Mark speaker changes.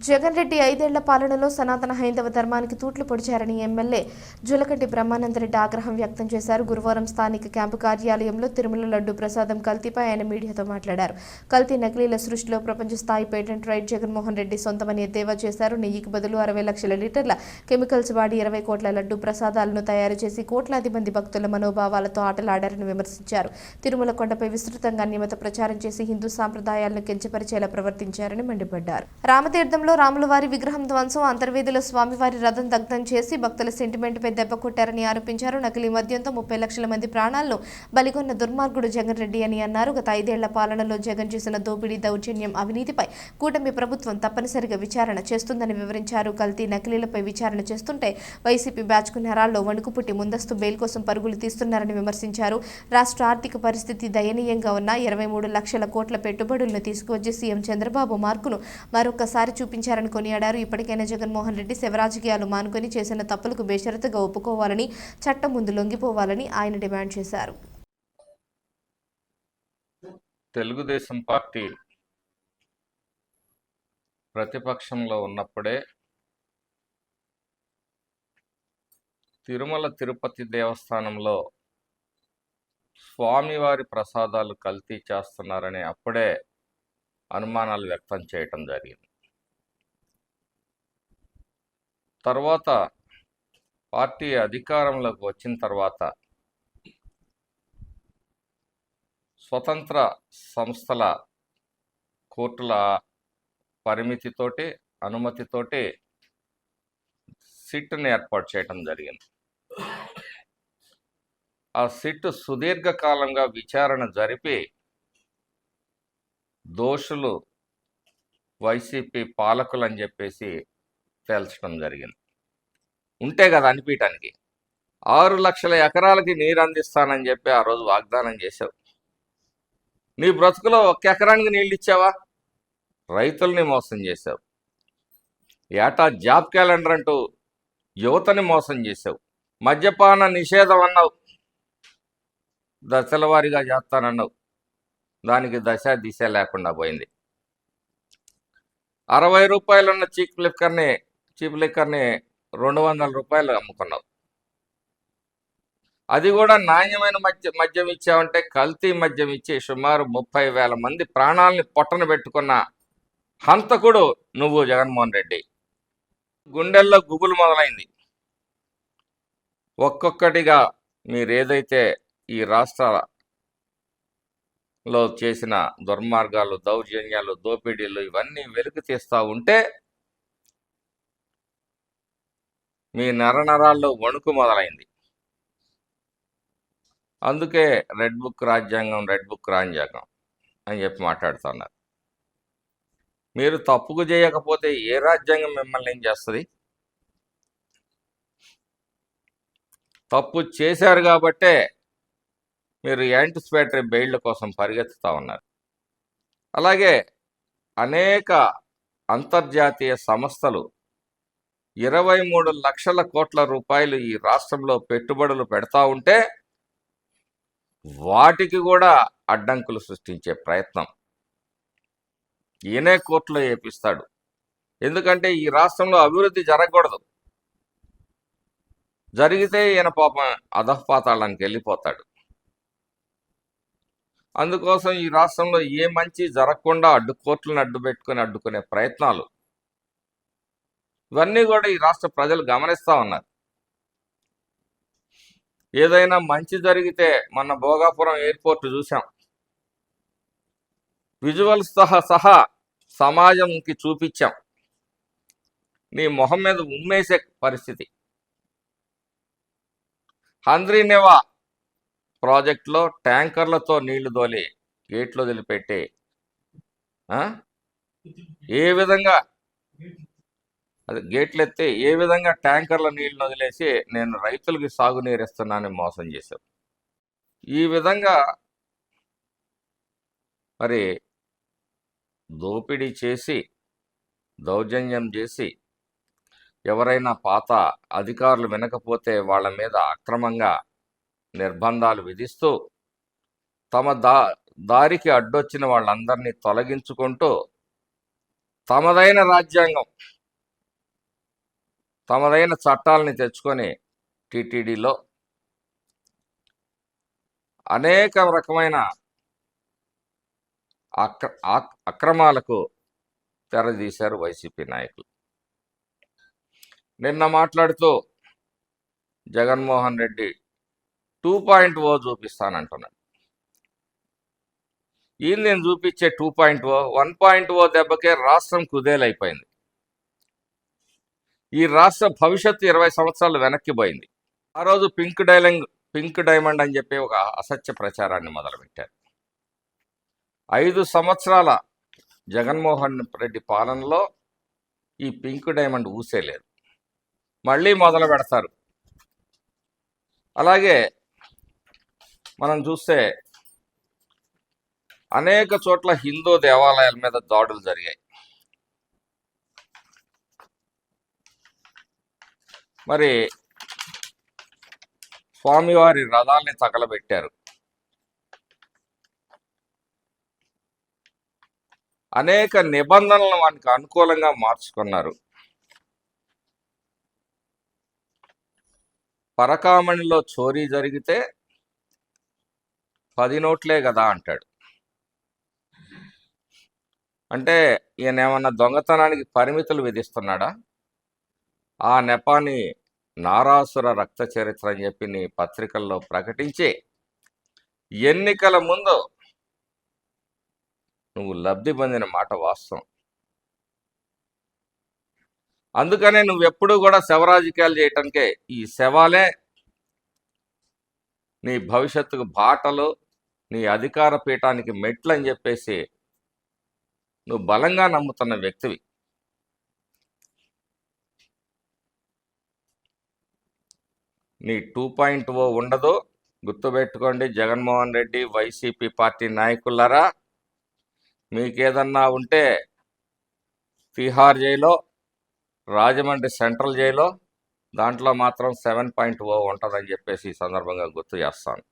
Speaker 1: జగన్ రెడ్డి ఐదేళ్ళ పాలనలో సనాతన హైందవ ధర్మానికి తూట్లు పొడిచారని ఎమ్మెల్యే జులకంటి బ్రహ్మానందరెడ్డి ఆగ్రహం వ్యక్తం చేశారు. గురువారం స్థానిక క్యాంపు కార్యాలయంలో తిరుమల లడ్డు ప్రసాదం కల్తీపై ఆయన మీడియాతో మాట్లాడారు. కల్తీ నకిలీల సృష్టిలో ప్రపంచ స్థాయి పేటెంట్ రైట్ జగన్మోహన్ రెడ్డి సొంతమని ఎద్దేవా చేశారు. నెయ్యికి బదులు అరవై లక్షల లీటర్ల కెమికల్స్ వాడి ఇరవై కోట్ల లడ్డు ప్రసాదాలను తయారు చేసి కోట్లాది మంది భక్తుల మనోభావాలతో ఆటలాడారని విమర్శించారు. తిరుమల కొండపై విస్తృతంగా నియమిత ప్రచారం చేసి హిందూ సాంప్రదాయాలను కించపరిచేలా ప్రవర్తించారని మండిపడ్డారు. రామతీర్థంలో రాములవారి విగ్రహం ధ్వంసం అంతర్వేదిలో స్వామివారి రథం దగ్ధం చేసి భక్తుల సెంటిమెంట్పై దెబ్బ కొట్టారని ఆరోపించారు. నకిలీ మద్యంతో ముప్పై లక్షల మంది ప్రాణాలను బలిగొన్న దుర్మార్గుడు జగన్ రెడ్డి అని అన్నారు. గత ఐదేళ్ళ పాలనలో జగన్ చేసిన దోపిడీ దౌర్జన్యం అవినీతిపై కూటమి ప్రభుత్వం తప్పనిసరిగా విచారణ చేస్తుందని వివరించారు. కల్తీ నకిలీలపై విచారణ చేస్తుంటే వైసీపీ బ్యాచ్కు నెరాల్లో వణుకు పుట్టి ముందస్తు బెయిల్ కోసం పరుగులు తీస్తున్నారని విమర్శించారు. రాష్ట్ర ఆర్థిక పరిస్థితి దయనీయంగా ఉన్న ఇరవై మూడు లక్షల కోట్ల పెట్టుబడులను తీసుకువచ్చి సీఎం చంద్రబాబు మార్కును మరొకసారి చూపి చూపించారని కొనియాడారు. ఇప్పటికైనా జగన్మోహన్ రెడ్డి శివరాజకీయాలు మానుకొని చేసిన తప్పులకు బేషరతుగా ఒప్పుకోవాలని చట్టం ముందు లొంగిపోవాలని ఆయన డిమాండ్ చేశారు.
Speaker 2: తెలుగుదేశం పార్టీ ప్రతిపక్షంలో ఉన్నప్పుడే తిరుమల తిరుపతి దేవస్థానంలో స్వామివారి ప్రసాదాలు కల్తీ చేస్తున్నారని అప్పుడే అనుమానాలు వ్యక్తం చేయటం జరిగింది. తర్వాత పార్టీ అధికారంలోకి వచ్చిన తర్వాత స్వతంత్ర సంస్థల కోర్టుల పరిమితితోటి అనుమతితోటి సిట్ని ఏర్పాటు చేయడం జరిగింది. ఆ సిట్ సుదీర్ఘకాలంగా విచారణ జరిపి దోషులు వైసీపీ పాలకులు అని చెప్పేసి పేల్చడం జరిగింది. ఉంటే కదా అనిపించటానికి ఆరు లక్షల ఎకరాలకి నీరు అందిస్తానని చెప్పి ఆ రోజు వాగ్దానం చేశావు. నీ బ్రతుకులో ఒక్క ఎకరానికి నీళ్ళు ఇచ్చావా? రైతుల్ని మోసం చేశావు. ఏటా జాబ్ క్యాలెండర్ అంటూ యువతని మోసం చేశావు. మద్యపాన నిషేధం అన్నావు. దశల వారీగా చేస్తానన్నావు. దానికి దశ దిశ లేకుండా పోయింది. అరవై రూపాయలున్న చీప్ ఫ్లిప్కర్ని చీప్ లిక్కర్ని రెండు వందల రూపాయలు అమ్ముకున్నావు. అది కూడా నాణ్యమైన మద్య మద్యం ఇచ్చావంటే కల్తీ మద్యం ఇచ్చి సుమారు ముప్పై వేల మంది ప్రాణాలని పొట్టన పెట్టుకున్న హంతకుడు నువ్వు జగన్మోహన్ రెడ్డి. గుండెల్లో గుబులు మొదలైంది. ఒక్కొక్కటిగా మీరేదైతే ఈ రాష్ట్రాలలో చేసిన దుర్మార్గాలు దౌర్జన్యాలు దోపిడీలు ఇవన్నీ వెలుగు తీస్తూ ఉంటే మీ నరనరాల్లో వణుకు మొదలైంది. అందుకే రెడ్ బుక్ రాజ్యాంగం రెడ్ బుక్ రాజ్యాంగం అని చెప్పి మాట్లాడుతున్నారు. మీరు తప్పుకు చేయకపోతే ఏ రాజ్యాంగం మిమ్మల్ని ఏం చేస్తుంది? తప్పు చేశారు కాబట్టే మీరు యాంటిసిపేటరీ బెయిల్డ్ కోసం పరిగెత్తుతూ ఉన్నారు. అలాగే అనేక అంతర్జాతీయ సంస్థలు ఇరవై మూడు లక్షల కోట్ల రూపాయలు ఈ రాష్ట్రంలో పెట్టుబడులు పెడతా ఉంటే వాటికి కూడా అడ్డంకులు సృష్టించే ప్రయత్నం. ఈయనే కోర్టులో ఏపిస్తాడు. ఎందుకంటే ఈ రాష్ట్రంలో అభివృద్ధి జరగకూడదు. జరిగితే ఈయన పాపం అధఃపాతాళానికి వెళ్ళిపోతాడు. అందుకోసం ఈ రాష్ట్రంలో ఏ మంచి జరగకుండా అడ్డు కోర్టులను అడ్డు పెట్టుకుని అడ్డుకునే ప్రయత్నాలు ఇవన్నీ కూడా ఈ రాష్ట్ర ప్రజలు గమనిస్తూ ఉన్నారు. ఏదైనా మంచి జరిగితే మన భోగాపురం ఎయిర్పోర్ట్ చూసాం విజువల్స్ సహా సహా సమాజంకి చూపించాం. నీ మొహం మీద ఉమ్మేసే పరిస్థితి. హంద్రీనేవా ప్రాజెక్టులో ట్యాంకర్లతో నీళ్ళు దోలి గేట్లు వదిలిపెట్టి ఏ విధంగా అది గేట్లు ఏ విధంగా ట్యాంకర్ల నీళ్ళు వదిలేసి నేను రైతులకి సాగునీరు ఇస్తున్నానని మోసం చేశారు. ఈ విధంగా మరి దోపిడీ చేసి దౌర్జన్యం చేసి ఎవరైనా పాత అధికారులు వినకపోతే వాళ్ళ మీద అక్రమంగా నిర్బంధాలు విధిస్తూ తమ దా దారికి అడ్డొచ్చిన వాళ్ళందరినీ తొలగించుకుంటూ తమదైన రాజ్యాంగం తమదైన చట్టాలని తెచ్చుకొని టీటీడీలో అనేక రకమైన అక్ర అక్రమాలకు తెరదీశారు వైసీపీ నాయకులు. నిన్న మాట్లాడుతూ Jaganmohan Reddy two point O చూపిస్తానంటున్నాడు. ఈ నేను చూపించే two point O one point O దెబ్బకే రాష్ట్రం కుదేలైపోయింది. ఈ రాష్ట్ర భవిష్యత్తు ఇరవై సంవత్సరాలు వెనక్కి పోయింది. ఆ రోజు పింక్ డైలంగ్ పింక్ డైమండ్ అని చెప్పి ఒక అసత్య ప్రచారాన్ని మొదలుపెట్టారు. ఐదు సంవత్సరాల జగన్మోహన్ రెడ్డి పాలనలో ఈ పింక్ డైమండ్ ఊసేలేదు. మళ్ళీ మొదలు పెడతారు. అలాగే మనం చూస్తే అనేక చోట్ల హిందూ దేవాలయాల మీద దాడులు జరిగాయి. మరి స్వామివారి రథాల్ని తగలబెట్టారు. అనేక నిబంధనలను వానికి అనుకూలంగా మార్చుకున్నారు. పరకామణిలో చోరీ జరిగితే పది నోట్లే కదా అంటాడు. అంటే ఈయన ఏమన్నా దొంగతనానికి పరిమితులు విధిస్తున్నాడా? ఆ నెపాన్ని నారాసుర రక్త చరిత్ర అని చెప్పి నీ పత్రికల్లో ప్రకటించి ఎన్నికల ముందు నువ్వు లబ్ధి పొందిన మాట వాస్తవం. అందుకనే నువ్వు ఎప్పుడూ కూడా శవరాజకీయాలు చేయటానికే ఈ శవాలే నీ భవిష్యత్తుకు బాటలు నీ అధికార పీఠానికి మెట్లు అని చెప్పేసి నువ్వు బలంగా నమ్ముతున్న వ్యక్తివి. నీ టూ పాయింట్ ఓ ఉండదు. గుర్తుపెట్టుకోండి జగన్మోహన్ రెడ్డి వైసీపీ పార్టీ నాయకులారా. మీకేదన్నా ఉంటే తిహార్ జైలో రాజమండ్రి సెంట్రల్ జైలో దాంట్లో మాత్రం సెవెన్ పాయింట్ ఓ ఉంటుందని చెప్పేసి ఈ సందర్భంగా గుర్తు చేస్తాను.